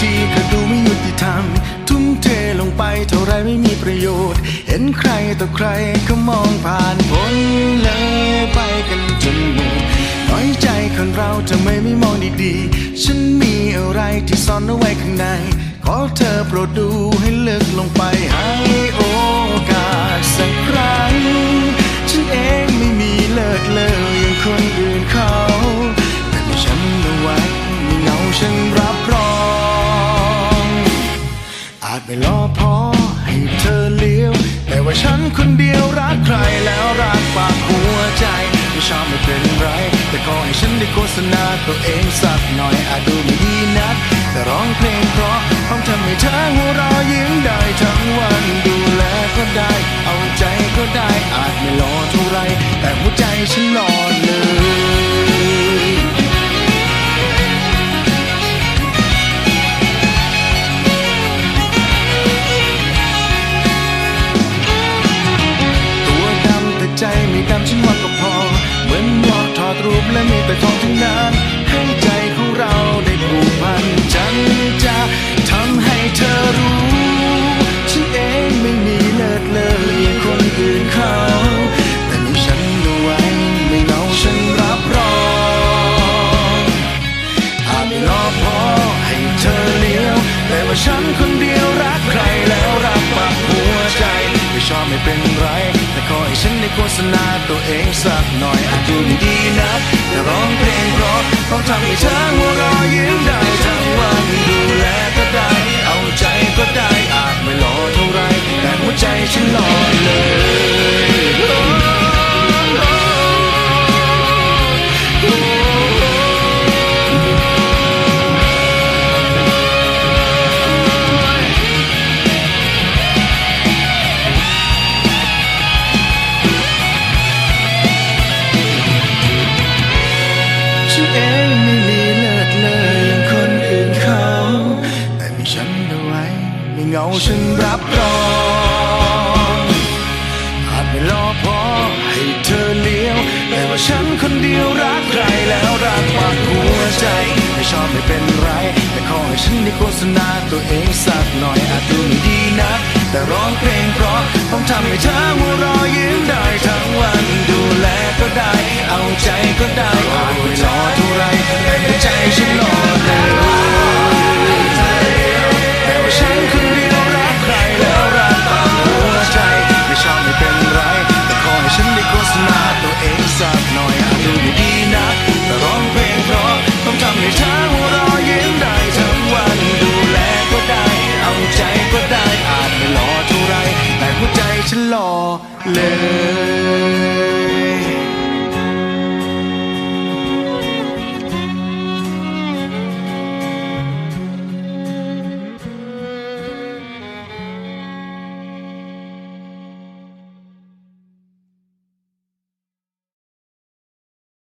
ทีก็ดูไม่ยุติธรรม ทุ่มเทลงไปเท่าไรไม่มีประโยชน์ เห็นใครต่อใครก็มองผ่านพ้นเลยไปกันจนหมดน้อยใจคนเราจะไม่ไม่มองดีๆ ฉันมีอะไรที่ซ่อนเอาไว้ข้างใน ขอเธอโปรดดูให้ลึกลงไปให้ ฉันคนเดียวรักใครแล้วรักปากหัวใจ ไม่ชอบไม่เป็นไร แต่ขอให้ฉันได้โฆษณาตัวเองสักหน่อยอาจดูไม่ดีนักแต่ร้องเพลงเพราะพร้อมทำให้เธอหัวเราะยิ้มได้ ใจไม่ ฆษณาตัวเองสักหน่อยอาจดูไม่ดีนะแต่ร้องเพลงเพราะต้องทำให้เธอหัวเราะยิ้มได้ทั้งวันดูแล ฉันรับรองอาจไม่รอพอให้เธอเลี้ยวแต่ว่าฉันคนเดียวรักใครแล้วรักปากหัวใจ ไม่ชอบไม่เป็นไร แต่ขอให้ฉันได้โฆษณาตัวเองสักหน่อยอาจดูไม่ดีนะแต่ร้องเพลงเพราะต้องทำให้เธอหัวราะยิ้มได้ทั้งวันดูแลก็ได้ เอาใจก็ได้อาจไม่หล่อเท่าไรแต่ใจ ฉันหล่อเลย